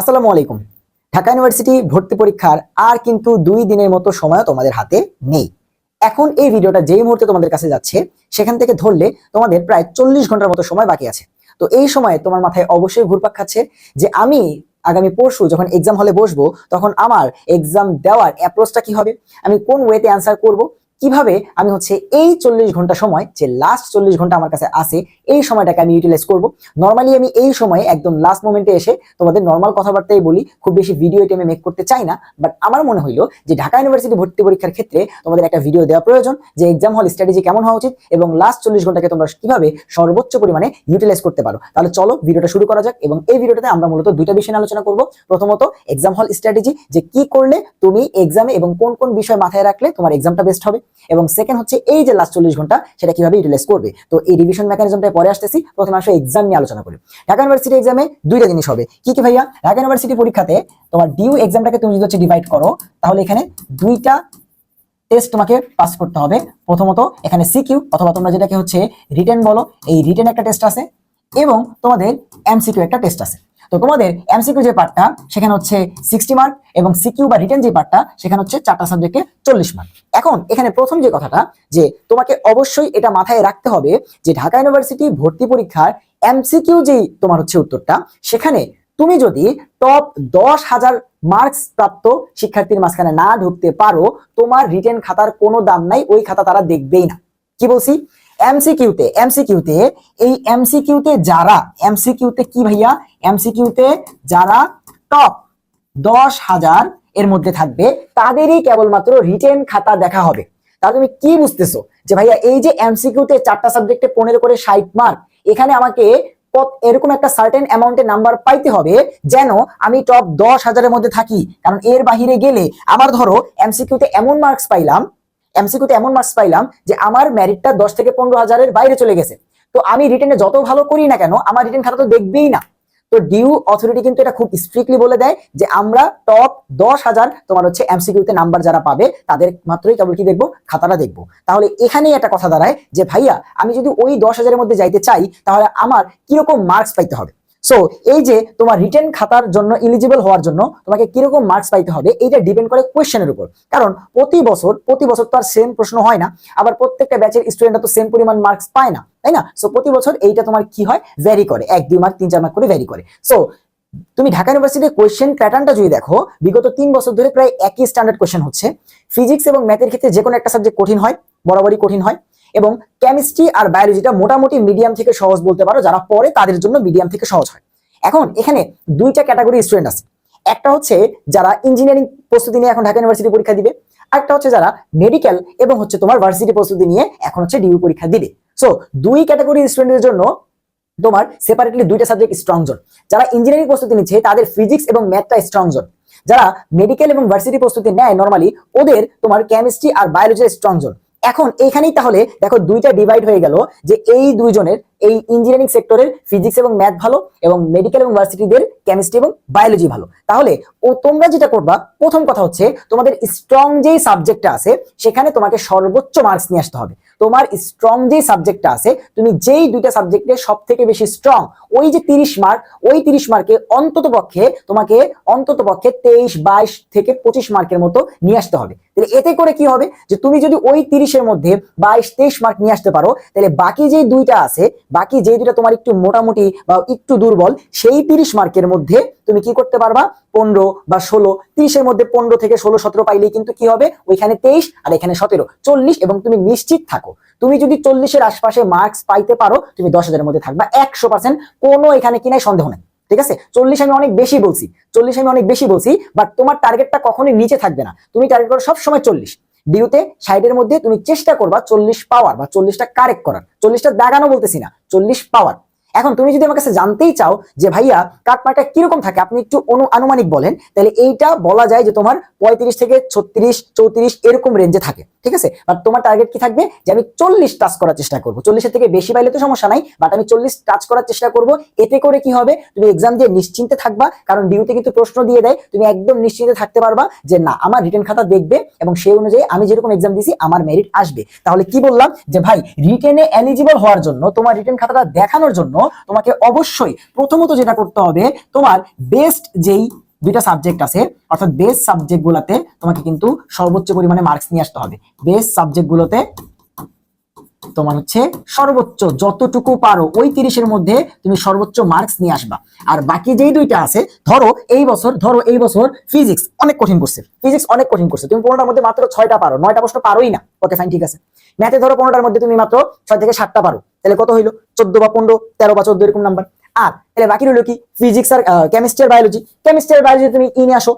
আসসালামু আলাইকুম। ঢাকা ইউনিভার্সিটি ভর্তি পরীক্ষার আর কিন্তু দুই দিনের মতো সময় তোমাদের হাতে নেই। এখন এই ভিডিওটা যেই মুহূর্তে তোমাদের কাছে যাচ্ছে, সেখান থেকে ধরলে তোমাদের প্রায় চল্লিশ ঘণ্টার মতো সময় বাকি আছে। তো এই সময় তোমার মাথায় অবশ্যই ঘুরপাক খাচ্ছে যে আমি আগামী পরশু যখন এক্সাম হলে বসবো, তখন আমার এক্সাম দেওয়ার অ্যাপ্রোচটা কি হবে? আমি কোন ওয়েতে অ্যান্সার করব? কীভাবে আমি হচ্ছে এই চল্লিশ ঘণ্টা সময়, যে লাস্ট চল্লিশ ঘণ্টা আমার কাছে আছে, এই সময়টাকে আমি ইউটিলাইজ করব। নর্মালি আমি এই সময়ে একদম লাস্ট মোমেন্টে এসে তোমাদের নর্মাল কথাবার্তাই বলি, খুব বেশি ভিডিও আমি মেক করতে চাই না বাট আমার মনে হইল যে ঢাকা ইউনিভার্সিটি ভর্তি পরীক্ষার ক্ষেত্রে তোমাদের একটা ভিডিও দেওয়া প্রয়োজন, যে এক্সাম হল স্ট্র্যাটেজি কেমন হওয়া উচিত এবং লাস্ট চল্লিশ ঘন্টাকে তোমরা কীভাবে সর্বোচ্চ পরিমাণে ইউটিলাইজ করতে পারো। তাহলে চলো ভিডিওটা শুরু করা যাক এবং এই ভিডিওটাতে আমরা মূলত দুইটা বিষয় আলোচনা করব। প্রথমত এক্সাম হল স্ট্র্যাটেজি যে কি করলে তুমি এক্সামে এবং কোন কোন বিষয় মাথায় রাখলে তোমার এক্সামটা বেস্ট হবে। এবং সেকেন্ড হচ্ছে এই যে লাস্ট চল্লিশ ঘণ্টা, সেটা কীভাবে ইউটিলাইজ করবে? তো এই রিভিশন মেকানিজমটা পরে আসতেছি। প্রথমে আসলে এক্সাম নিয়ে আলোচনা করি। ঢাকা ইউনিভার্সিটি এক্সামে দুইটা জিনিস হবে। কি কি ভাইয়া? ঢাকা ইউনিভার্সিটি পরীক্ষাতে তোমার ডিউ এক্সামটাকে তুমি যদি হচ্ছে ডিভাইড করো, তাহলে এখানে দুইটা টেস্ট তোমাকে পাস করতে হবে। প্রথমত এখানে সিকিউ অথবা তোমরা যেটাকে হচ্ছে রিটেন বলো, এই রিটেন একটা টেস্ট আছে, এবং তোমাদের এমসিকিউ একটা টেস্ট আছে। তো তোমাদের এমসিকিউ যে পার্টটা সেখানে হচ্ছে সিক্সটি মার্ক এবং সিকিউ বা রিটেন যে পার্টটা সেখানে হচ্ছে চারটা সাবজেক্টে চল্লিশ মার্ক এখন এখানে প্রথম যে কথাটা, যে তোমাকে অবশ্যই এটা মাথায় রাখতে হবে যে ঢাকা ইউনিভার্সিটি ভর্তি পরীক্ষার এমসিকিউ যেই তোমার হচ্ছে উত্তরটা, সেখানে তুমি যদি টপ দশ হাজার মার্কস প্রাপ্ত শিক্ষার্থীর মাঝখানে না ঢুকতে পারো, তোমার রিটেন খাতার কোনো দাম নাই, ওই খাতা তারা দেখবেই না। কি বলছি? এমসিকিউতে এমসিকিউতে এই এমসিকিউতে যারা এমসিকিউতে কি ভাইয়া? এমসিকিউতে যারা টপ দশ হাজার এর মধ্যে থাকবে, তাদেরই কেবলমাত্র রিটেন খাতা দেখা হবে। তাহলে তুমি কি বুঝতেছো যে ভাইয়া এই যে এমসিকিউতে চারটা সাবজেক্টে পনেরো করে ষাট মার্ক এখানে আমাকে এরকম একটা সার্টেন অ্যামাউন্টের নাম্বার পাইতে হবে যেন আমি টপ দশ হাজারের মধ্যে থাকি। কারণ এর বাহিরে গেলে, আমার ধরো এমসিকিউতে এমন মার্কস পাইলাম এমসিকিউতে এমন মার্কস পাইলাম যে আমার মেরিটটা দশ থেকে পনেরো হাজারের বাইরে চলে গেছে। তো আমি রিটেনে যত ভালো করি না কেন, আমার রিটেন খাতা তো দেখবেই না। তো ডিউ অথরিটি কিন্তু এটা খুব স্ট্রিক্টলি বলে দেয় যে আমরা টপ দশ হাজার তোমার হচ্ছে এমসিকিউতে নাম্বার যারা পাবে, তাদের মাত্রই কেবল কি দেখব? খাতাটা দেখব। তাহলে এখানেই একটা কথা দাঁড়ায় যে ভাইয়া, আমি যদি ওই দশ হাজারের মধ্যে যাইতে চাই, তাহলে আমার কীরকম মার্কস পাইতে হবে? সো এই যে তোমার রিটেন খাতার জন্য ইলিজিবল হওয়ার জন্য তোমাকে কীরকম মার্কস পাইতে হবে, এইটা ডিপেন্ড করে কোয়েশ্চেনের উপর। কারণ প্রতি বছর প্রতি বছর তো আর সেম প্রশ্ন হয় না, আবার প্রত্যেকটা ব্যাচের স্টুডেন্টরা তো সেম পরিমাণ মার্কস পায় না, তাই না? সো প্রতি বছর এইটা তোমার কি হয়? ভ্যারি করে, এক, দুই মার্ক তিন, চার মার্ক করে ভ্যারি করে। সো তুমি ঢাকা ইউনিভার্সিটির কোয়েশ্চেন প্যাটার্নটা যদি দেখো, বিগত তিন বছর ধরে প্রায় একই স্ট্যান্ডার্ড কোয়েশ্চেন হচ্ছে। ফিজিক্স এবং ম্যাথের ক্ষেত্রে যে কোনো একটা সাবজেক্ট কঠিন হয়, বরাবরই কঠিন হয়। এবং কেমিস্ট্রি আর বায়োলজিটা মোটামুটি মিডিয়াম থেকে সহজ বলতে পারো, যারা পড়ে তাদের জন্য মিডিয়াম থেকে সহজ হয়। এখন এখানে দুইটা ক্যাটাগরি স্টুডেন্ট আছে। একটা হচ্ছে যারা ইঞ্জিনিয়ারিং প্রস্তুতি নিয়ে এখন ঢাকা ইউনিভার্সিটি পরীক্ষা দিবে, আরেকটা হচ্ছে যারা মেডিকেল এবং হচ্ছে তোমার ভার্সিটি প্রস্তুতি নিয়ে এখন হচ্ছে ডিউ পরীক্ষা দিবে। সো দুই ক্যাটাগরি স্টুডেন্টের জন্য তোমার সেপারেটলি দুইটা সাবজেক্ট স্ট্রং জোন যারা ইঞ্জিনিয়ারিং প্রস্তুতি নিচ্ছে, তাদের ফিজিক্স এবং ম্যাথটা স্ট্রং জোন যারা মেডিকেল এবং ভার্সিটি প্রস্তুতি নেয় নর্মালি ওদের তোমার কেমিস্ট্রি আর বায়োলজি স্ট্রং জোন এখন এখানেই তাহলে দেখো দুইটা ডিভাইড হয়ে গেল যে এই দুইজনের এই ইঞ্জিনিয়ারিং সেক্টরের ফিজিক্স এবং ম্যাথ ভালো এবং মেডিকেল এবং ভার্সিটিদের কেমিস্ট্রি এবং বায়োলজি ভালো। তাহলে ও তোমরা যেটা করবা, প্রথম কথা হচ্ছে তোমাদের স্ট্রং যেই সাবজেক্টটা আছে, সেখানে তোমাকে সর্বোচ্চ মার্কস নিয়ে আসতে হবে। তোমার স্ট্রং যেই সাবজেক্টটা আছে, তুমি যেই দুইটা সাবজেক্টে সব থেকে বেশি স্ট্রং ওই যে তিরিশ মার্ক ওই তিরিশ মার্কে অন্তত পক্ষে তোমাকে অন্তত পক্ষে তেইশ, বাইশ থেকে পঁচিশ মার্কের মতো নিয়ে আসতে হবে। তাহলে এতে করে কি হবে? যে তুমি যদি ওই তিরিশের মধ্যে বাইশ, তেইশ মার্ক নিয়ে আসতে পারো, তাহলে বাকি যে দুইটা আছে, বাকি যে দুইটা তোমার একটু মোটামুটি বা একটু দুর্বল, সেই তিরিশ মার্কের মধ্যে তুমি কি করতে পারবা? পনেরো বা ষোলো, তিরিশের মধ্যে পনেরো থেকে ষোলো, সতেরো পাইলেই কিন্তু কি হবে? ওইখানে তেইশ আর এখানে সতেরো। চল্লিশ এবং তুমি নিশ্চিত থাকো। তুমি যদি চল্লিশের আশপাশে মার্কস পাইতে পারো, তুমি দশ হাজারের মধ্যে থাকবা। একশো পার্সেন্ট কোনো এখানে কিনাই সন্দেহ নেই। ঠিক আছে? চল্লিশ আমি অনেক বেশি বলছি। চল্লিশ আমি অনেক বেশি বলছি বাট তোমার টার্গেটটা কখনোই নিচে থাকবে না। তুমি টার্গেট করো সবসময় চল্লিশ। ডিউতে সাইডের মধ্যে তুমি চেষ্টা করবা চল্লিশ পাওয়ার বা চল্লিশটা কারেক্ট করার। চল্লিশটা দাগানো বলতেছি না, চল্লিশ পাওয়ার। এখন তুমি যদি আমার কাছে জানতেই চাও যে ভাইয়া কাটমার্কটা কীরকম থাকে, আপনি একটু অনু আনুমানিক বলেন, তাহলে এইটা বলা যায় যে তোমার পঁয়ত্রিশ থেকে ছত্রিশ, চৌত্রিশ এরকম রেঞ্জে থাকে, ঠিক আছে? বাট তোমার টার্গেট কি থাকবে? যে আমি চল্লিশ টাচ করার চেষ্টা করব। চল্লিশের থেকে বেশি পাইলে তো সমস্যা নাই বাট আমি চল্লিশ টাচ করার চেষ্টা করব। এতে করে কি হবে? তুমি এক্সাম দিয়ে নিশ্চিন্তে থাকবা, কারণ ডিউতে কিন্তু প্রশ্ন দিয়ে দেয়, তুমি একদম নিশ্চিন্তে থাকতে পারবা যে না, আমার রিটার্ন খাতা দেখবে এবং সেই অনুযায়ী আমি যেরকম এক্সাম দিছি আমার মেরিট আসবে। তাহলে কি বললাম? যে ভাই রিটেনে এলিজিবল হওয়ার জন্য, তোমার রিটার্ন খাতাটা দেখানোর জন্য তোমাকে অবশ্যই প্রথমত যেটা করতে হবে, তোমার বেস্ট যেই দুইটা সাবজেক্ট আছে, অর্থাৎ বেস্ট সাবজেক্ট গুলাতে তোমাকে কিন্তু সর্বোচ্চ পরিমাণে মার্কস নিয়ে আসতে হবে। বেস্ট সাবজেক্ট গুলোতে তোমার হচ্ছে সর্বোচ্চ যতটুকু পারো, ওই তিরিশের মধ্যে তুমি সর্বোচ্চ মার্কস নিয়ে আসবা। আর বাকি যেই দুইটা আছে, ধরো এই বছর, ধরো এই বছর ফিজিক্স অনেক কঠিন করছে। ফিজিক্স অনেক কঠিন করছে। তুমি পনেরোটার মধ্যে মাত্র ছয়টা পারো, নয়টা প্রশ্ন পারোই না। ওকে ফাইন ঠিক আছে। ম্যাথে ধরো পনেরোটার মধ্যে তুমি মাত্র ছয় থেকে সাতটা পারো। তাহলে কত হইল? চোদ্দ বা পনেরো, তেরো বা চোদ্দ এরকম নাম্বার আর তাহলে বাকি রইল কি? ফিজিক্স আর কেমিস্ট্রি আর বায়োলজি কেমিস্ট্রি আর বায়োলজি তুমি ই নিয়ে আসো।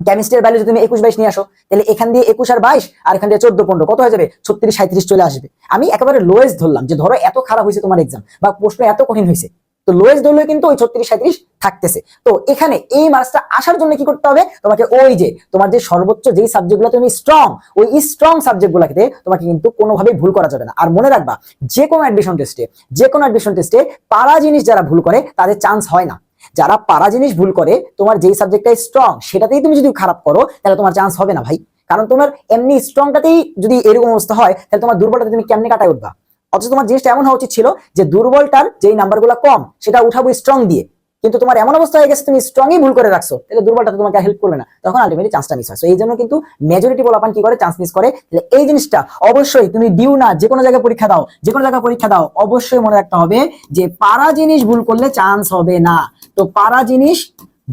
কেমিস্ট্রির ভ্যালু যদি তুমি একুশ বাইশ নিয়ে আসো। তাহলে এখান দিয়ে একুশ আর বাইশ, আর এখান দিয়ে চোদ্দ, পনেরো, কত হয়ে যাবে? ছত্রিশ সাঁত্রিশ চলে আসবে। আমি একেবারে লোয়েস্ট ধরলাম যে ধরো এত খারাপ হয়েছে তোমার এক্সাম বা প্রশ্ন এত কঠিন হয়েছে। তো লোয়েস্ট ধরলে কিন্তু ওই ছত্রিশ সাঁত্রিশ থাকতেছে। তো এখানে এই মার্কসটা আসার জন্য কি করতে হবে? তোমাকে ওই যে, তোমার যে সর্বোচ্চ যেই সাবজেক্টগুলো তুমি স্ট্রং ওই স্ট্রং সাবজেক্টগুলোকে তোমাকে কিন্তু কোনোভাবেই ভুল করা যাবে না। আর মনে রাখবা, যে কোনো অ্যাডমিশন টেস্টে যে কোনো অ্যাডমিশন টেস্টে পারা জিনিস যারা ভুল করে, তাদের চান্স হয় না। যারা পারা জিনিস ভুল করে, তোমার যেই সাবজেক্টটা স্ট্রং সেটাতেই তুমি যদি খারাপ করো, তাহলে তোমার চান্স হবে না ভাই। কারণ তোমার এমনি স্ট্রংটাতেই যদি এরকম অবস্থা হয়, তাহলে তোমার দুর্বলটা তুমি কেমনি কাটায় উঠবা? অথচ তোমার জিনিসটা এমন হওয়া উচিত ছিল যে দুর্বলটার যেই নাম্বারগুলো কম, সেটা উঠাবো স্ট্রং দিয়ে। কিন্তু তোমার এমন অবস্থা হয়ে গেছে, তুমি স্ট্রংই ভুল করে রাখছো। তাহলে দুর্বলটা তোমাকে হেল্প করবে না। তখন আলটিমেটলি চান্সটা মিস হয়। এই জন্য কিন্তু মেজরিটি বলাপান কি করে? চান্স মিস করে। তাহলে এই জিনিসটা অবশ্যই তুমি দিও না, যে কোনো জায়গায় পরীক্ষা দাও, যে কোনো জায়গায় পরীক্ষা দাও, অবশ্যই মনে রাখতে হবে যে পারা জিনিস ভুল করলে চান্স হবে না। তো পারা জিনিস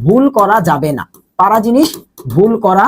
ভুল করা যাবে না। পারা জিনিস ভুল করা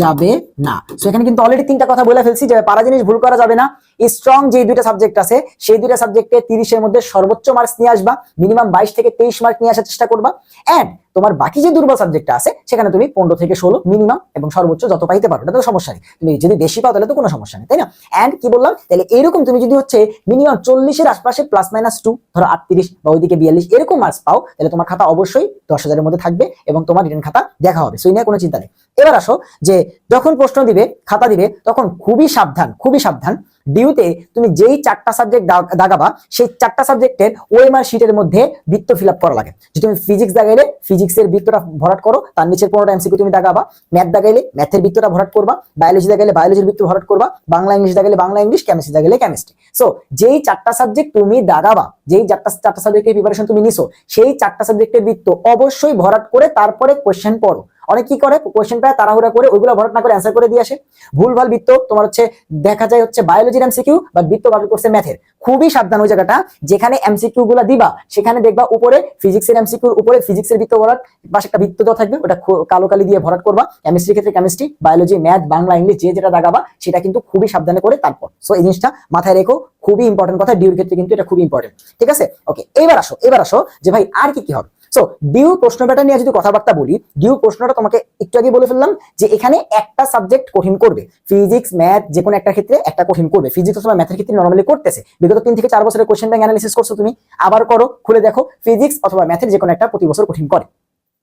যাবে না। সো এখানে কিন্তু অলরেডি তিনটা কথা বলে ফেলছি যে পারা জিনিস ভুল করা যাবে না। স্ট্রং যে দুইটা সাবজেক্ট আছে, সেই দুইটা সাবজেক্টে তিরিশের মধ্যে সর্বোচ্চ মার্কস নিয়ে আসবা মিনিমাম বাইশ থেকে তেইশ মার্ক নিয়ে আসার চেষ্টা করবা এন্ড তোমার বাকি যে দুর্বল সাবজেক্টটা আছে, সেখানে তুমি পনেরো থেকে ষোলো মিনিমাম এবং সর্বোচ্চ যত পাইতে পারো এটা তো সমস্যা নেই। তুমি যদি বেশি পাও, তাহলে তো কোনো সমস্যা নেই, তাই না? এন্ড কি বললাম? তাহলে এরকম তুমি যদি হচ্ছে মিনিমাম চল্লিশের আশপাশে প্লাস মাইনাস টু ধরো আটত্রিশ বা ওইদিকে বিয়াল্লিশ, এরকম মার্কস পাও, তাহলে তোমার খাতা অবশ্যই দশ হাজারের মধ্যে থাকবে এবং তোমার রিটার্ন খাতা দেখা হবে সেই নিয়ে কোনো চিন্তা নেই। এবার আসো যে যখন প্রশ্ন দিবে, খাতা দিবে, তখন খুবই সাবধান খুবই সাবধান ডিউতে তুমি যেই চারটা সাবজেক্ট দাগাবা, সেই চারটা সাবজেক্টের ওএমআর শিটের মধ্যে বৃত্ত ফিল আপ করা লাগে। যদি তুমি ফিজিক্স দাগাইলে ফিজিক্সের বৃত্তটা ভরাট করো, তার নিচের পনেরোটা এমসিকিউ তুমি দাগাবা। ম্যাথ দাগাইলে ম্যাথের বৃত্তটা ভরাট করবা। বায়োলজি দাগাইলে বায়োলজির বৃত্ত ভরাট করবা। বাংলা ইংলিশ দাগাইলে, বাংলা ইংলিশ কেমিস্ট্রি দাগাইলে কেমিস্ট্রি সো যেই চারটা সাবজেক্ট তুমি দাগাবা, যেই চারটা চারটা সাবজেক্টের প্রিপারেশন তুমি নিছো, সেই চারটা সাবজেক্টের বৃত্ত অবশ্যই ভরাট করে তারপরে কোয়েশ্চেন পড়ো। অনেক কি করে? কোয়েশ্চেন প্রায় তাড়াহুড়া করে ওইগুলো ভরাট না করে অ্যান্সার করে দিয়ে আসে। ভুলভাল বৃত্ত তোমার হচ্ছে দেখা যায় হচ্ছে বায়োলজির এমসিকিউ বা বৃত্ত বার করছে ম্যাথের খুবই সাবধান ওই জায়গাটা, যেখানে এমসিকিউ গুলা দিবা, সেখানে দেখবা উপরে ফিজিক্সের এমসিকিউর উপরে ফিজিক্সের বৃত্ত ভরাট, পাশে একটা বৃত্ত থাকবে, ওটা কালো কালি দিয়ে ভরাট করবা। কেমিস্ট্রি ক্ষেত্রে chemistry biology math Bangla English যে যেটা দাগাবা, সেটা কিন্তু খুবই সাবধানে করে তারপর। সো এই জিনিসটা মাথায় রেখো, খুবই ইম্পর্টেন্ট কথা ডিউর ক্ষেত্রে কিন্তু এটা খুবই ইম্পর্টেন্ট ঠিক আছে? ওকে এবার আসো এবার আসো যে ভাই আর কি কি হবে? সো ডিউ প্রশ্ন প্যাটার্ন নিয়ে যদি কথাবার্তা বলি, ডিউ প্রশ্নটা তোমাকে একটু আগে বলে ফেললাম যে এখানে একটা সাবজেক্ট কঠিন করবে। ফিজিক্স ম্যাথ যে কোনো একটা ক্ষেত্রে একটা কঠিন করবে। ফিজিক্স অথবা ম্যাথের ক্ষেত্রে নর্মালি করতেছে। বিগত তিন থেকে চার বছরের কোশ্চেন ব্যাংক অ্যানালিসিস করছ তুমি। আবার করো, খুলে দেখো ফিজিক্স অথবা ম্যাথের যে কোনো একটা প্রতি বছর কঠিন করে।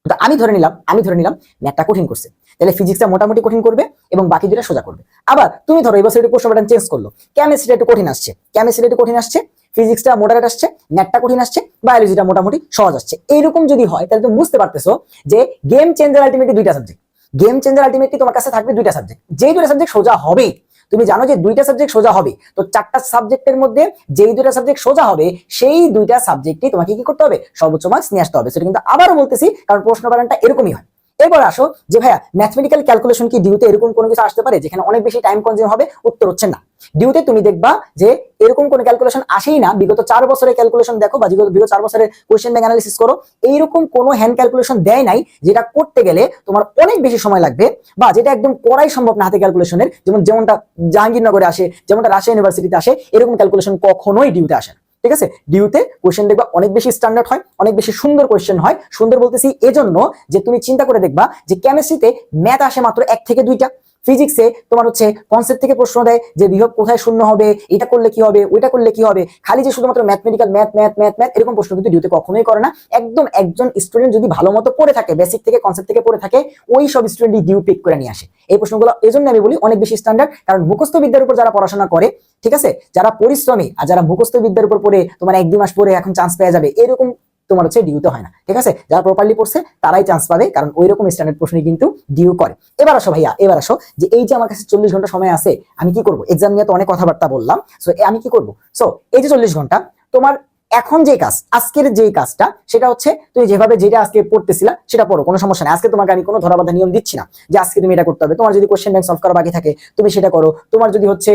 তো আমি ধরে নিলাম, আমি ধরে নিলাম ম্যাথটা কঠিন করছে। তাহলে ফিজিক্সটা মোটামুটি কঠিন করবে এবং বাকি দুটা সোজা করবে। আবার তুমি ধরো এবার একটু প্রশ্ন প্যাটার্ন চেঞ্জ করল। কেমিস্ট্রিটা একটু কঠিন আসছে। কেমিস্ট্রিটা একটু কঠিন আসছে। ফিজিক্সটা মোটারেট আসছে ম্যাথটা কঠিন আসছে, বায়োলজিটা মোটামুটি সহজ আসছে। এইরকম যদি হয়, তাহলে তুমি বুঝতে পারতেছো যে গেম চেঞ্জার আলটিমেটলি দুইটা সাবজেক্ট গেম চেঞ্জার আলটিমেটলি তোমার কাছে থাকবে দুইটা সাবজেক্ট যেই দুইটা সাবজেক্ট সোজা হবে, তুমি জানো যে দুইটা সাবজেক্ট সোজা হবে, তো চারটা সাবজেক্টের মধ্যে যেই দুইটা সাবজেক্ট সোজা হবে, সেই দুইটা সাবজেক্টই তোমাকে কি করতে হবে? সর্বোচ্চ মার্কস নিয়ে আসতে হবে। সেটা কিন্তু আবারও বলতেছি, কারণ প্রশ্ন প্যাটার্নটা এরকমই হয়। এবার আসো যে ভাইয়া ম্যাথমেটিক্যাল ক্যালকুলেশন কি ডিউতে এরকম কোনো কিছু আসতে পারে? যেখানে অনেক বেশি টাইম কনজিউম হবে, উত্তর হচ্ছে না। ডিউতে তুমি দেখবা যে এরকম কোনো ক্যালকুলেশন আসেই না। বিগত চার বছরের ক্যালকুলেশন দেখো বা বিগত চার বছরের কোয়েশ্চেন ব্যাংক অ্যানালিসিস করো, এইরকম কোনো হ্যান্ড ক্যালকুলেশন দেয় নাই যেটা করতে গেলে তোমার অনেক বেশি সময় লাগবে বা যেটা একদম করাই সম্ভব না হাতে ক্যালকুলেশনের যেমন যেমনটা জাহাঙ্গীরনগরে আসে, যেমনটা রাজশাহী ইউনিভার্সিটিতে আসে, এরকম ক্যালকুলেশন কখনোই ডিউতে আসে না। ঠিক আছে? ডিউতে কোয়েশ্চেন দেখবা অনেক বেশি স্ট্যান্ডার্ড হয়, অনেক বেশি সুন্দর কোয়েশ্চেন হয়। সুন্দর বলতেছি এজন্য যে তুমি চিন্তা করে দেখবা যে কেমিস্ট্রিতে ম্যাথ আসে মাত্র এক থেকে দুইটা। ফিজিক্সে তোমার হচ্ছে কনসেপ্ট থেকে প্রশ্ন দেয় যে বিভব কোথায় শূন্য হবে, এটা করলে কি হবে, ওইটা করলে কি হবে? খালি যে শুধুমাত্র mathematical math math math math এরকম প্রশ্ন কিন্তু ডিউতে কখনোই করে না। একদম একজন স্টুডেন্ট যদি ভালো মতো পড়ে থাকে বেসিক থেকে কনসেপ্ট থেকে পড়ে থাকে, ওই সব স্টুডেন্টই ডিউ পিক করে নিয়ে আসে। এই প্রশ্নগুলো এজন্য আমি বলি অনেক বেশি স্ট্যান্ডার্ড কারণ মুখস্থ বিদ্যার উপর যারা পড়াশোনা করে, ঠিক আছে? যারা পরিশ্রমী আর যারা মুখস্থ বিদ্যার উপর পড়ে, তোমার এক মাস পরে এখন চান্স পেয়ে যাবে, এরকম তোমার হচ্ছে ডিউতে হয় না। ঠিক আছে? যারা প্রপারলি পড়ছে, তারাই চান্স পাবে, কারণ ওই রকম স্ট্যান্ডার্ড প্রশ্নই কিন্তু ডিউ করে। এবার আসো ভাইয়া, এবার আসো, যে এই যে আমার কাছে চল্লিশ ঘণ্টা সময় আছে, আমি কি করব? এক্সাম নিয়ে তো অনেক কথাবার্তা বললাম সো আমি কি করব? সো এই যে চল্লিশ ঘণ্টা, তোমার এখন যে কাজ, আজকের যে কাজটা, সেটা হচ্ছে তুমি যেভাবে যেটা আজকে পড়তেছিলা, সেটা পড়ো, কোনো সমস্যা নেই। আজকে তোমাকে আমি কোনো ধরাবাধা নিয়ম দিচ্ছি না যে আজকে তুমি এটা করতে হবে। তোমার যদি কোশ্চেন ব্যাংক সলভ করা বাকি থাকে, তুমি সেটা করো। তোমার যদি হচ্ছে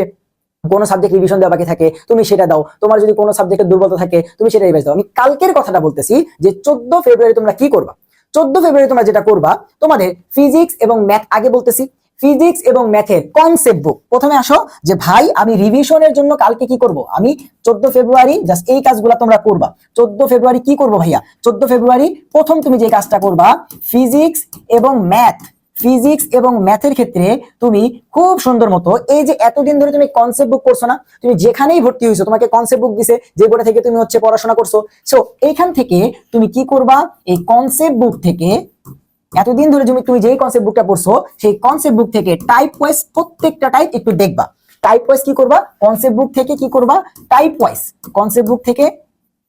কোনো সাবজেক্ট রিভিশন দেওয়া বাকি থাকে, তুমি সেটা দাও। তোমার যদি কোনো সাবজেক্টের দুর্বলতা থাকে, তুমি সেটা রিভাইজ দাও। আমি কালকের কথাটা বলতেছি যে চোদ্দ ফেব্রুয়ারি তোমরা কি করবা? চোদ্দ ফেব্রুয়ারি তোমরা যেটা করবা, তোমাদের ফিজিক্স এবং ম্যাথ আগে বলতেছি ফিজিক্স এবং ম্যাথের কনসেপ্ট বুক প্রথমে আসো যে, ভাই, আমি রিভিশনের জন্য কালকে কি করব? আমি চোদ্দ ফেব্রুয়ারি জাস্ট এই কাজগুলো তোমরা করবা। চোদ্দ ফেব্রুয়ারি কি করব ভাইয়া? চোদ্দ ফেব্রুয়ারি প্রথম তুমি যে কাজটা করবা ফিজিক্স এবং ম্যাথ ফিজিক্স এবং ম্যাথের ক্ষেত্রে তুমি খুব সুন্দর মতো এই যে এতদিন ধরে তুমি কনসেপ্ট বুক করছ না, তুমি যেখানেই ভর্তি হয়েছো তোমাকে কনসেপ্ট বুক দিছে, যে বইটা থেকে তুমি হচ্ছে পড়াশোনা করছ। সো এইখান থেকে তুমি কি করবা? এই কনসেপ্ট বুক থেকে এতদিন ধরে তুমি তুমি যেই কনসেপ্ট বুকটা পড়ছো, সেই কনসেপ্ট বুক থেকে টাইপ ওয়াইজ প্রত্যেকটা টাইপ একটু দেখবা। টাইপ ওয়াইজ কি করবা? কনসেপ্ট বুক থেকে কি করবা? টাইপ ওয়াইজ কনসেপ্ট বুক থেকে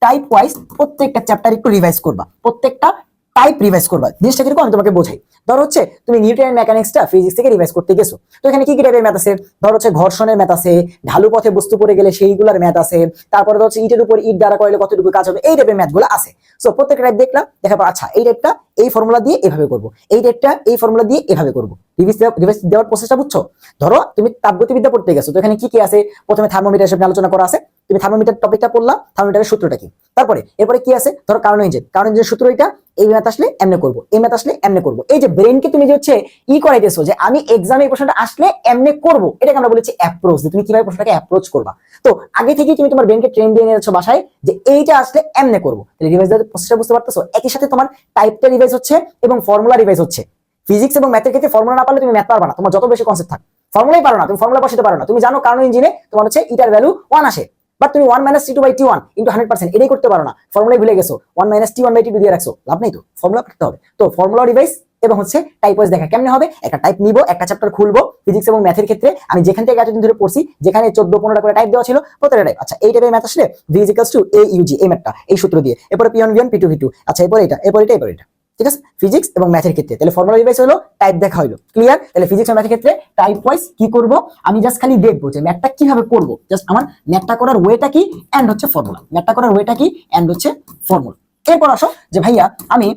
টাইপ ওয়াইজ প্রত্যেকটা চ্যাপ্টার একটু রিভাইজ করবা। প্রত্যেকটা টাইপ রিভাইজ করবা। জিনিসটা কীরকম? আমি তোমাকে বোঝাই। ধর হচ্ছে তুমি নিউটনের মেকানিক্সটা ফিজিক্স থেকে রিভাইজ করতে গেছো। তো এখানে কি কি টাইপের ম্যাথ আছে? ধর হচ্ছে ঘর্ষণের ম্যাথ আছে, ঢালু পথে বস্তু পড়ে গেলে সেইগুলোর ম্যাথ আছে, তারপরে ধর হচ্ছে ইটের উপর ইট দ্বারা করলে কতটুকু কাজ হবে? এই টাইপের ম্যাথগুলো আছে। সো প্রত্যেকটা টাইপ দেখলাম, দেখার পর আচ্ছা এই টাইপটা এই ফর্মুলা দিয়ে এভাবে করব। এই টাইপটা এই ফর্মুলা দিয়ে এভাবে করব। রিভাইজ দেওয়ার প্রসেসটা বুঝছ? ধরো, তুমি তাপগতিবিদ্যা পড়তে গেছো, তো এখানে কি কি আছে? প্রথমে থার্মোমিটার হিসেবে আলোচনা করা আছে। তুমি থার্মোমিটার টপিকটা পড়লা থার্মোমিটারের সূত্রটা কি? তারপরে, এরপরে কি আছে? ধরো কারণ ইঞ্জিন কারণ ইঞ্জিনের সূত্র এটা, এই ম্যাথ আসলে এমনে করব, এই ম্যাথ আসলে এমনে করব। এই যে ব্রেনকে তুমি যে হচ্ছে ই করাইতেছো যে আমি এক্সামে এই প্রশ্নটা আসলে এমনে করব, এটাকে আমরা বলেছি অ্যাপ্রোচ তুমি কীভাবে প্রশ্নটাকে অ্যাপ্রোচ করবা। তো আগে থেকেই তুমি তোমার ব্রেনকে ট্রেন দিয়ে নিয়েছো বাসায় যে এইটা আসলে এমনে করব। তাহলে রিভাইজ দেওয়ার প্রসেসটা বুঝতে পারতেছো? একই সাথে তোমার টাইপটা রিভাইজ হচ্ছে এবং ফর্মুলা রিভাইজ হচ্ছে। ফিজিক্স এবং ম্যাথের ক্ষেত্রে ফর্মুলা না পারলে তুমি ম্যাথ পারবা না। তোমার যত বেশি কনসেপ্ট থাক। ফর্মুলাই পারো না, তুমি ফর্মুলা বসাতে পারো না। তুমি জানো কারণ ইঞ্জিনে তোমার হচ্ছে ইটার ভ্যালু ওয়ান আসে। বাট তুমি one minus T two by T one into hundred percent এটাই করতে পারো না। ফর্মুলাই ভুলে গেছো। One minus T one by T two দিয়ে রাখছো। লাভ নেই তো। ফর্মুলা করতে হবে। তো ফর্মুলা রিভাইস এবং হচ্ছে টাইপ ওয়াইজ দেখা কেমনে হবে? একটা টাইপ নিবো, একটা চ্যাপ্টার খুলবো। ফিজিক্স এবং ম্যাথের ক্ষেত্রে আমি যেখান থেকে এতদিন ধরে পড়ছি, যেখানে চোদ্দ পনেরোটা করে টাইপ দেওয়া ছিল, প্রত্যেকটা টাইপ আচ্ছা এই টাইপের ম্যাথ আসলে V is equals to A UG এই ম্যাথটা এই সূত্র দিয়ে। এরপরে P one V one P two V two আচ্ছা এরপরে এটা এরপরে এটা এরপরে এটা। ঠিক আছে? ফিজিক্স এবং ম্যাথের ক্ষেত্রে। তাহলে ফর্মুলা রিভাইস হলো টাইপ দেখা হলো ক্লিয়ার তাহলে ফিজিক্স ম্যাথের ক্ষেত্রে টাইপ ওয়াইজ কি করব? আমি জাস্ট খালি দেখব যে ম্যাথটা কীভাবে করব। জাস্ট আমার ম্যাথটা করার ওয়েটা কি? এন্ড হচ্ছে ফর্মুলা ম্যাথটা করার ওয়েটা কি? এন্ড হচ্ছে ফর্মুলা এরপর আসো যে ভাইয়া, আমি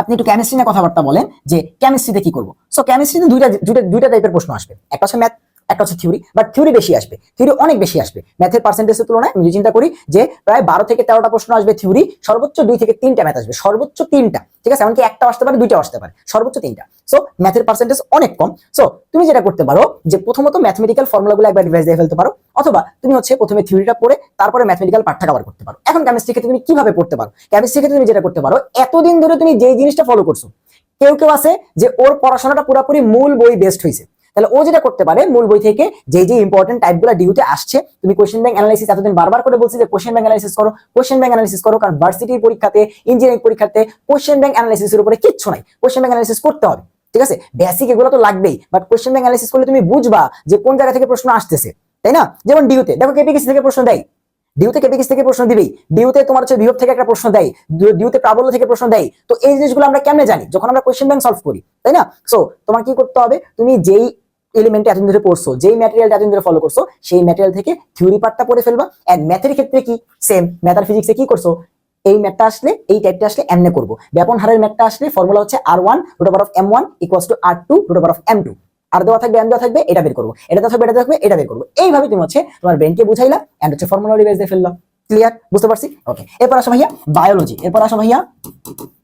আপনি একটু কেমিস্ট্রি নিয়ে কথাবার্তা বলেন যে কেমিস্ট্রিতে কি করব? সো কেমিস্ট্রিতে দুইটা দুইটা দুইটা টাইপের প্রশ্ন আসবে। একটা হচ্ছে ম্যাথ একটা হচ্ছে থিওরি বাট থিওরি বেশি আসবে। থিওরি অনেক বেশি আসবে। ম্যাথের পার্সেন্টেজের তুলনায় আমি চিন্তা করি যে প্রায় বারো থেকে তেরোটা প্রশ্ন আসবে থিওরি সর্বোচ্চ দুই থেকে তিনটা ম্যাথ আসবে। সর্বোচ্চ তিনটা, ঠিক আছে? এমনকি একটা আসতে পারে দুইটা আসতে পারে। সর্বোচ্চ তিনটা। সো ম্যাথের পার্সেন্টেজ অনেক কম। সো তুমি যেটা করতে পারো যে প্রথমত ম্যাথমেটিক্যাল ফর্মুলাগুলো একবার রিভাইজ দিয়ে ফেলতে পারো, অথবা তুমি হচ্ছে প্রথমে থিওরিটা পড়ে তারপরে ম্যাথমেটিক্যাল পার্টটা কভার করতে পারো। এখন কেমিস্ট্রি ক্ষেত্রে তুমি কীভাবে পড়তে পারো? কেমিস্ট্রি ক্ষেত্রে তুমি যেটা করতে পারো, এতদিন ধরে তুমি যেই জিনিসটা ফলো করছ, কেউ কেউ আছে যে ওর পড়াশোনাটা পুরোপুরি মূল বই বেস্ট হয়েছে তাহলে ও যেটা করতে পারে, মূল বই থেকে যে যে ইম্পর্টেন্ট টাইপগুলো ডিউতে আসছে, তুমি কোশ্চেন ব্যাংক অ্যানালাইসিস এতদিন বারবার করে বলছি যে কোশ্চেন ব্যাংক অ্যানালাইসিস করো কোশ্চেন ব্যাংক অ্যানালাইসিস করো, কারণ ভার্সিটির পরীক্ষাতে ইঞ্জিনিয়ারিং পরীক্ষাতে কোশ্চেন ব্যাংক অ্যানালাইসিসের উপরে কিচ্ছু নাই। কোশ্চেন ব্যাংক অ্যানালাইসিস করতে হবে, ঠিক আছে? বেসিক এগুলো তো লাগবেই বাট কোশ্চেন ব্যাংক অ্যানালাইসিস করলে তুমি বুঝবা যে কোন জায়গা থেকে প্রশ্ন আসতেছে, তাই না? যেমন ডিউতে দেখো কেপিকিসি থেকে প্রশ্ন দেয়। ডিউতে কেপিকিস থেকে প্রশ্ন দিবেই। ডিউতে তোমার হচ্ছে বিভব থেকে একটা প্রশ্ন দেয় ডিউতে প্রাবল্য থেকে প্রশ্ন দেয়। তো এই জিনিসগুলো আমরা কেমনে জানি? যখন আমরা কোশ্চেন ব্যাংক সলভ করি, তাই না? সো তোমার কি করতে হবে? তুমি যেই এলিমেন্টে এতদিন ধরে পড়ছো, যেই ম্যাটেরিয়ালটা এতদিন ধরে ফলো করছ, সেই ম্যাটেরিয়াল থেকে থিওরি পার্টটা পড়ে ফেলবা। এন্ড ম্যাথের ক্ষেত্রে কি? সেম ম্যাথ আর ফিজিক্সে কি করছ? এই ম্যাথটা আসলে, এই টাইপটা আসলে এমনে করব। ব্যাপন হারের ম্যাথটা আসলে ফর্মুলা হচ্ছে R one root of M one equals to R two root of M two আর দেওয়া থাকবে এম দেওয়া থাকবে, এটা বের করব। এটা দেওয়া থাকবে, এটা থাকবে, এটা বের করব। এইভাবে তুমি হচ্ছে তোমার ব্রেনকে বুঝাইলা এন্ড হচ্ছে ফর্মুলা রিভাইজ দিয়ে ফেললাম ক্লিয়ার বুঝতে পারছি? ওকে এরপর আসো ভাইয়া বায়োলজি এরপর আসো ভাইয়া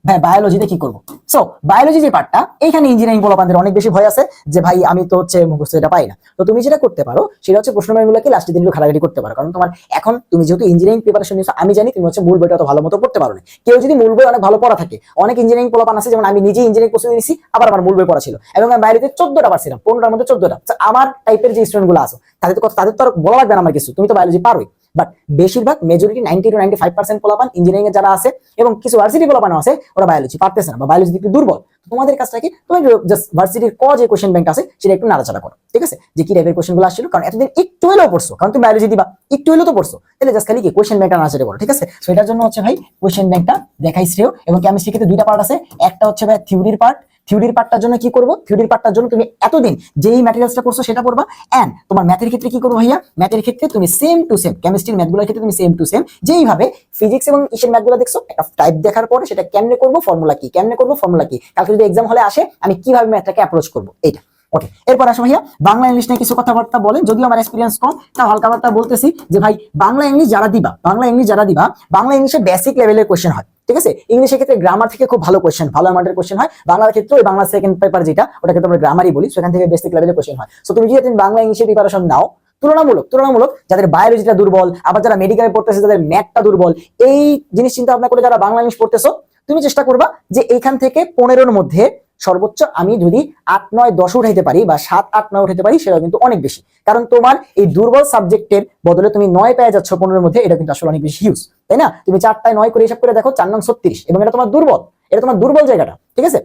ভাই বায়োলজিতে কি করব? সো বায়োলজি যে পার্টটা এইখানে ইঞ্জিনিয়ারিং পোলাপানদের অনেক বেশি ভয় আছে যে ভাই, আমি তো হচ্ছে মুখস্থ এটা পাই না। তো তুমি যেটা করতে পারো, সেটা হচ্ছে প্রশ্ন ব্যাংকগুলোকে লাস্টের দিন ঘাটাঘাটি করতে পারো। কারণ তোমার এখন তুমি যেহেতু ইঞ্জিনিয়ারিং প্রিপারেশন নিচ্ছ আমি জানি তুমি হচ্ছে মূল বইটা অত ভালো মতো পড়তে পারো না। কেউ যদি মূল বই অনেক ভালো পড়া থাকে, অনেক ইঞ্জিনিয়ারিং পোলাপান আছে, যেমন আমি নিজে ইঞ্জিনিয়ারিং প্রস্তুতি নিচ্ছি আবার আমার মূল বই পড়া ছিল। এবং আমি বাইরেতে চোদ্দটা পারছিলাম, পনেরোটার মধ্যে চোদ্দটা। আমার টাইপের যে স্টুডেন্টগুলো আছে, তাদের তো তাদের তো আর বলা লাগবে না আমার কিছু। তুমি তো বায়োলজি পারোই। বাট বেশিরভাগ majority ninety to ninety five percent পোলাপান ইঞ্জিনিয়ারিং এ যারা আছে এবং কিছু ভার্সিটি পোলাপান আছে, ওরা বায়োলজি পারতেছে না বা বায়োলজি একটু দুর্বল। তোমাদের কাজটা কি? তুমি জাস্ট ভার্সিটির ক যে কোশ্চেন ব্যাংক আছে, সেটা একটু নাড়াচাড়া করো, ঠিক আছে? যে কি টাইপের কোশ্চেনগুলো আসছিল, কারণ এতদিন একটু হলেও পড়ছো, কারণ তুমি বায়োলজি দিবা, একটু হলেও তো পড়ছো। তাহলে জাস্ট খালি কি কোশ্চেন ব্যাংকটা নাড়াচাড়া করো, ঠিক আছে? সো এটার জন্য হচ্ছে ভাই কোশ্চেন ব্যাংকটা দেখাই শ্রেয়, এবং কেমিস্ট্রি ক্ষেত্রে দুইটা পার্ট আছে, একটা হচ্ছে ভাই থিওরির পার্ট থিওরির পার্টটার জন্য কি করব? থিওরির পার্টটার জন্য তুমি এতদিন যেই ম্যাটেরিয়ালসটা করছ সেটা পড়বা। অ্যান্ড তোমার ম্যাথের ক্ষেত্রে কি করব ভাইয়া? ম্যাথের ক্ষেত্রে তুমি সেম টু সেম কেমিস্ট্রির ম্যাথগুলোর ক্ষেত্রে তুমি সেম টু সেম যেইভাবে ফিজিক্স এবং ইসের ম্যাথগুলো দেখছ, একটা টাইপ দেখার পরে সেটা কেমনে করব ফর্মুলা কি, কেমনে করব ফর্মুলা কি। কালকে যদি এক্সাম হলে আসে, আমি কীভাবে ম্যাথটাকে অ্যাপ্রোচ করব? এইটা। ওকে এরপর আসো ভাইয়া, বাংলা ইংলিশ নিয়ে কিছু কথাবার্তা বলেন যদিও আমার এক্সপিরিয়েন্স কম, তা হালকা বার্তা বলতেছি যে ভাই, বাংলা ইংলিশ যারা দিবা, বাংলা ইংলিশ যারা দিবা, বাংলা ইংলিশে বেসিক লেভেলের কোশ্চেন হয়। ঠিক আছে? ইংলিশের ক্ষেত্রে গ্রামার থেকে খুব ভালো কোশ্চেন ভালো অ্যামাউন্টের কোশ্চেন হয়। বাংলার ক্ষেত্রে বাংলা সেকেন্ড পেপার যেটা, ওটাকে আমরা গ্রামারই বলি সেখান থেকে বেসিক লেভেলের কোশ্চেন হয়। সো তুমি যদি বাংলা ইংলিশের প্রিপারেশন নাও, তুলনামূলক তুলনামূলক যাদের বায়োলজিটা দুর্বল, আবার যারা মেডিকেলে পড়তেছে, যাদের ম্যাথটা দুর্বল, এই জিনিস চিন্তা ভাবনা করে যারা বাংলা ইংলিশ পড়তেছো, তুমি চেষ্টা করবা যে এইখান থেকে পনেরোর মধ্যে সর্বোচ্চ আমি যদি আট নয় দশ উঠাইতে পারি বা সাত আট নয় উঠাইতে পারি সেটা কিন্তু অনেক বেশি। কারণ তোমার এই দুর্বল সাবজেক্টের বদলে তুমি নয় পেয়ে যাচ্ছ পনেরোর মধ্যে, এটা কিন্তু আসলে অনেক বেশি হিউজ তাই না? তুমি চারটায় নয় করে হিসাব করে দেখো, চার নং ছত্রিশ, এবং এটা তোমার দুর্বল, এটা তোমার দুর্বল জায়গাটা, ঠিক আছে?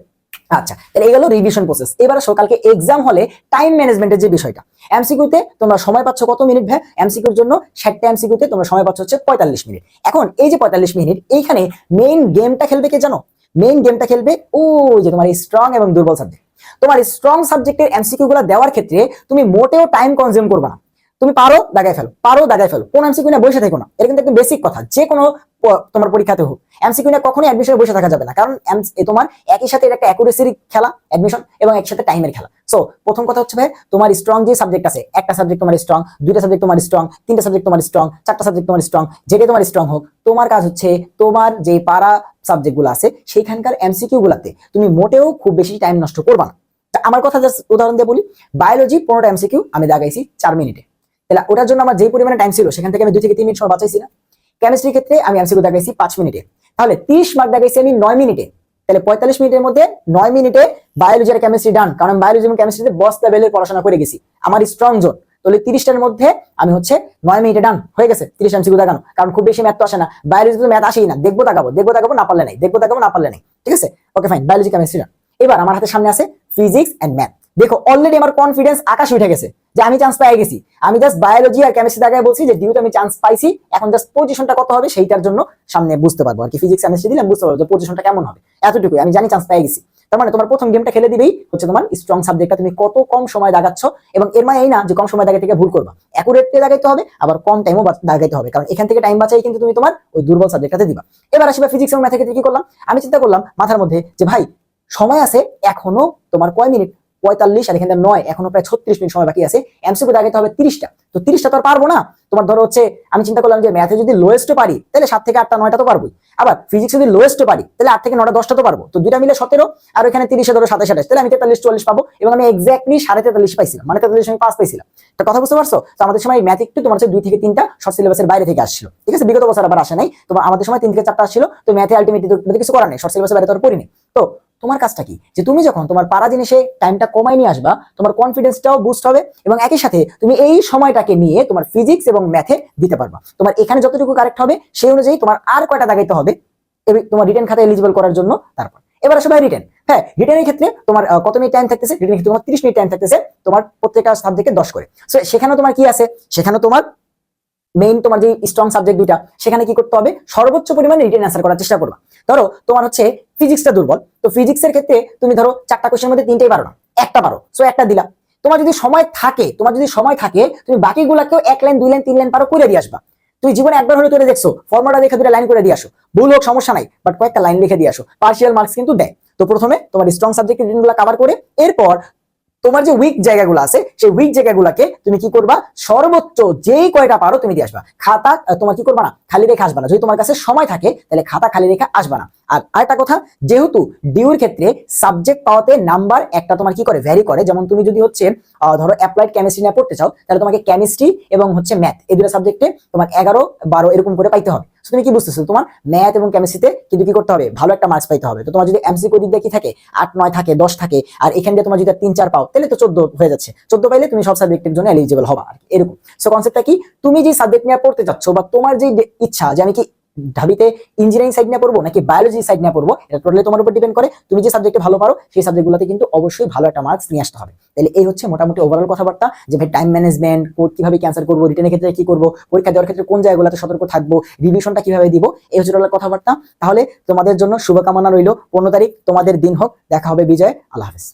আচ্ছা তাহলে এই গেল রিভিশন প্রসেস এবার সকালকে এক্সাম হলে টাইম ম্যানেজমেন্টের যে বিষয়টা। এমসিকিউতে তোমরা সময় পাচ্ছ কত মিনিট ভাই? এমসিকিউর জন্য ষাটটা এমসিকিউতে তোমরা সময় পাচ্ছ হচ্ছে পঁয়তাল্লিশ মিনিট। এখন এই যে পঁয়তাল্লিশ মিনিট, এইখানে মেইন গেমটা খেলবে কে জানো? মেইন গেমটা খেলবে ও যে তোমার স্ট্রং এবং দুর্বল সাবজেক্ট তোমার স্ট্রং সাবজেক্টের এমসিকিউ গুলো দেওয়ার ক্ষেত্রে তুমি মোটেও টাইম কনজিউম করবে না। তুমি পারো দাগায় ফেলো, পারো দাগায় ফেলো। কোন এমসিকিউ না বসে থাকো না। এটা কিন্তু একটা বেসিক কথা। যে কোনো তোমার পরীক্ষাতে হোক। এমসিকিউ নিয়ে কখনোই অ্যাডমিশনে বসে থাকা যাবে না। কারণ তোমার একই সাথে এটা একটা অ্যাকুরেসির খেলা অ্যাডমিশন এবং একই সাথে টাইমের খেলা। সো প্রথম কথা হচ্ছে ভাই, তোমার স্ট্রং যে সাবজেক্ট আছে, একটা সাবজেক্ট তোমার স্ট্রং দুইটা সাবজেক্ট তোমার স্ট্রং তিনটা সাবজেক্ট তোমার স্ট্রং চারটা সাবজেক্ট তোমার স্ট্রং যেটাই তোমার স্ট্রং হোক, তোমার কাজ হচ্ছে তোমার যে পারা সাবজেক্টগুলো আছে, সেইখানকার এমসিকিউ গুলাতে তুমি মোটেও খুব বেশি টাইম নষ্ট করবা না। আমার কথা জাস্ট উদাহরণ দিয়ে বলি বায়োলজি পনেরোটা এমসিকিউ আমি দাগাইছি চার মিনিটে। তাহলে ওটার জন্য আমার যে পরিমাণে টাইম ছিল, সেখান থেকে আমি দুই থেকে তিন মিনিট সময় বাঁচাইছি না। কেমিস্ট্রি ক্ষেত্রে আমি এমসিকিউ দেখাইছি পাঁচ মিনিটে। তাহলে তিরিশ মার্ক দেখাইছি আমি নয় মিনিটে। তাহলে পঁয়তাল্লিশ মিনিটের মধ্যে নয় মিনিটে বায়োলজি আর কেমিস্ট্রি ডান কারণ বায়োলজি এবং কেমিস্ট্রিতে বস লেভেলের পড়াশোনা করে গেছি। আমার স্ট্রং জোন তাহলে তিরিশটার মধ্যে আমি হচ্ছে নয় মিনিটে ডান হয়ে গেছে, তিরিশ এমসিকিউ দেখানো। কারণ খুব বেশি ম্যাথ তো আসে না। বায়োলজি তো ম্যাথ আসেই না। দেখব তাকাবো দেখব তাকাবো, না পারলে নাই। দেখব তাকাবো, না পারলে নাই। ঠিক আছে? Okay fine biology chemistry done এবার আমার হাতে সামনে আছে ফিজিক্স এন্ড ম্যাথ দেখো অলরেডি আমার কনফিডেন্স আকাশে উঠে গেছে যে আমি চান্স পেয়ে গেছি। আমি জাস্ট বায়োলজি আর কেমিস্ট্রি জায়গায় বলছি যে ডিউতে আমি চান্স পাইছি, এখন জাস্ট পজিশনটা কত হবে সেইটার জন্য সামনে বুঝতে পারব। আর কি ফিজিক্স কেমিস্ট্রি দিলে আমি বুঝতে পারব যে পজিশনটা কেমন হবে। এতটুকুই, আমি জানি চান্স পেয়ে গেছি। তার মানে তোমার প্রথম গেমটা খেলে দিবেই, হচ্ছে তোমার স্ট্রং সাবজেক্টটা তুমি কত কম সময় দাগাচ্ছ। এবং এর মানে এই না যে কম সময় দাগাই থেকে ভুল করবা। অ্যাকুরেটলি দাগাইতে হবে, আবার কম টাইমও দাগাইতে হবে। কারণ এখান থেকে টাইম বাঁচাই কিন্তু তুমি তোমার ওই দুর্বল সাবজেক্টটাতে দিবা। এবার আসবে ফিজিক্স এবং ম্যাথের কি করলাম? আমি চিন্তা করলাম মাথার মধ্যে যে ভাই, সময় আছে এখনও তোমার কয় মিনিট পঁয়তাল্লিশ আর এখানে নয়, এখনও প্রায় ছত্রিশ মিনিট সময় বাকি আছে। এমসিকিউ দাগাইতে হবে তিরিশটা। তো তিরিশটা তো আর পারব না। তোমার ধরো হচ্ছে, আমি চিন্তা করলাম যে ম্যাথে যদি লোয়েস্ট পারি, তাহলে সাত থেকে আটটা, নয়টা তো পারবোই। আবার ফিজিক্স যদি লোয়েস্ট পারি, তাহলে আট থেকে নটা দশটা তো পারব। তো দুইটা মিলে সতেরো, আর এখানে তিরিশে ধরো সাতাশ, আঠাশ, তাহলে আমি তেতাল্লিশ চল্লিশ পাবো, এবং আমি এক্স্যাক্টলি সাড়ে তেতাল্লিশ পাইছিলাম। মানে তেতাল্লিশ আমি পাস পাইছিলাম। তো কথা বুঝতে পারছ? তো আমাদের সময় ম্যাথ একটু তোমার হচ্ছে দুই থেকে তিনটা সব সিলেবাসের বাইরে থেকে আসছিল। ঠিক আছে? বিগত বছর আবার আসে নাই। তোমার আমাদের সময় তিন থেকে চারটা আসছিল। তো ম্যাথে আলটিমেটলি কিছু করার নেই। সব সিলেবাসের বাইরে তো পড়িনি। তো তোমার কাজটা কি? যে তুমি যখন তোমার পারা জিনিসে টাইমটা কমাই নিয়ে আসবা, তোমার কনফিডেন্সটাও বুস্ট হবে এবং একই সাথে তুমি এই সময়টাকে নিয়ে তোমার ফিজিক্স এবং ম্যাথে দিতে পারবা। তোমার এখানে যতটুকু কারেক্ট হবে, সেই অনুযায়ী তোমার আর কয়টা দাগাইতে হবে তোমার রিটার্ন খাতা এলিজিবল করার জন্য তারপর। এবার আসবে রিটার্ন হ্যাঁ রিটার্নের ক্ষেত্রে তোমার কত মিনিট টাইম থাকতেছে? রিটার্নের ক্ষেত্রে তোমার তিরিশ মিনিট টাইম থাকতেছে, তোমার প্রত্যেকটা সাবজেক্টে দশ করে। সো সেখানে তোমার কি আছে? সেখানে তোমার মেইন তোমার যে স্ট্রং সাবজেক্ট দুইটা, সেখানে কি করতে হবে? সর্বোচ্চ পরিমাণে রিটার্ন অ্যান্সার করার চেষ্টা করবা। ধরো, তোমার হচ্ছে ফিজিক্সটা দুর্বল, তো ফিজিক্সের ক্ষেত্রে তুমি ধরো চারটা কোশ্চেনের মধ্যে তিনটেই পারো না, একটা পারো সো একটা দিলা তোমার যদি সময় থাকে, তোমার যদি সময় থাকে, তুমি বাকিগুলাকেও এক লাইন দুই লাইন তিন লাইন পারো, করে দিয়ে আসবা। তুই জীবনে একবার হলে তুলে দেখছ ফর্মুলা দেখে দুটা লাইন করে দিয়ে আসো। ভুল হোক, সমস্যা নাই বাট কয়েকটা লাইন লিখে দিয়ে আসো পার্সিয়াল মার্কস কিন্তু দেয়। তো প্রথমে তোমার স্ট্রং সাবজেক্টের দিনগুলো কাভার করে, এরপর তোমার যে উইক জায়গাগুলো আছে, সেই উইক জায়গাগুলোকে তুমি কি করবা? সর্বোচ্চ যেই কয়টা পারো তুমি দিয়ে আসবা। খাতা তোমার কি করবা না? খালি রেখে আসবা না। যদি তোমার কাছে সময় থাকে, তাহলে খাতা খালি রেখে আসবা না। আর আরেকটা কথা, যেহেতু ডিউর ক্ষেত্রে সাবজেক্ট পাওয়াতে নাম্বার একটা তোমার কি করে? ভ্যারি করে। যেমন তুমি যদি হচ্ছে ধরো অ্যাপ্লাইড কেমিস্ট্রি নিয়ে পড়তে চাও, তাহলে তোমাকে কেমিস্ট্রি এবং হচ্ছে ম্যাথ এই দুটো সাবজেক্টে তোমার এগারো, বারো এরকম করে পাইতে হবে। তুমি কি বুঝতেছো? তোমার ম্যাথ এবং কেমিস্ট্রিতে কিন্তু কি করতে হবে? ভালো একটা মার্কস পাইতে হবে। তো তোমার যদি এমসিকিউ দিক দিয়ে কি থাকে? আট, নয় থাকে, দশ থাকে, আর এখান দিয়ে তোমার যদি তিন, চার পাও, তাহলে তো চোদ্দ হয়ে যাচ্ছে। চোদ্দ পাইলে তুমি সব সাবজেক্টের জন্য এলিজিবল হবা এরকম। সো কনসেপ্টটা কি? তুমি যে সাবজেক্ট নিয়ে পড়তে চাচ্ছ বা তোমার যে ইচ্ছা যে আমি কি ঢাবিতে ইঞ্জিনিয়ারিং সাইড নিয়ে পড়ব নাকি বায়োলজি সাইড নিয়ে পড়ব? এটা টোটালি তোমার উপর ডিপেন্ড করে। তুমি যে সাবজেক্টে ভালো পারো, সেই সাবজেক্টগুলোতে কিন্তু অবশ্যই ভালো একটা মার্কস নিয়ে আসতে হবে। তাহলে এই হচ্ছে মোটামুটি ওভারঅল কথাবার্তা যে ভাই টাইম ম্যানেজমেন্ট কোড কীভাবে ক্যান্সেল করব রিটেনের ক্ষেত্রে কি করব, পরীক্ষা দেওয়ার ক্ষেত্রে কোন জায়গাগুলোতে সতর্ক থাকব রিভিশনটা কীভাবে দিব, এই হচ্ছে টোটাল কথাবার্তা। তাহলে তোমাদের জন্য শুভকামনা রইল। পনেরো তারিখ তোমাদের দিন হোক। দেখা হবে বিজয়। আল্লাহ হাফিজ।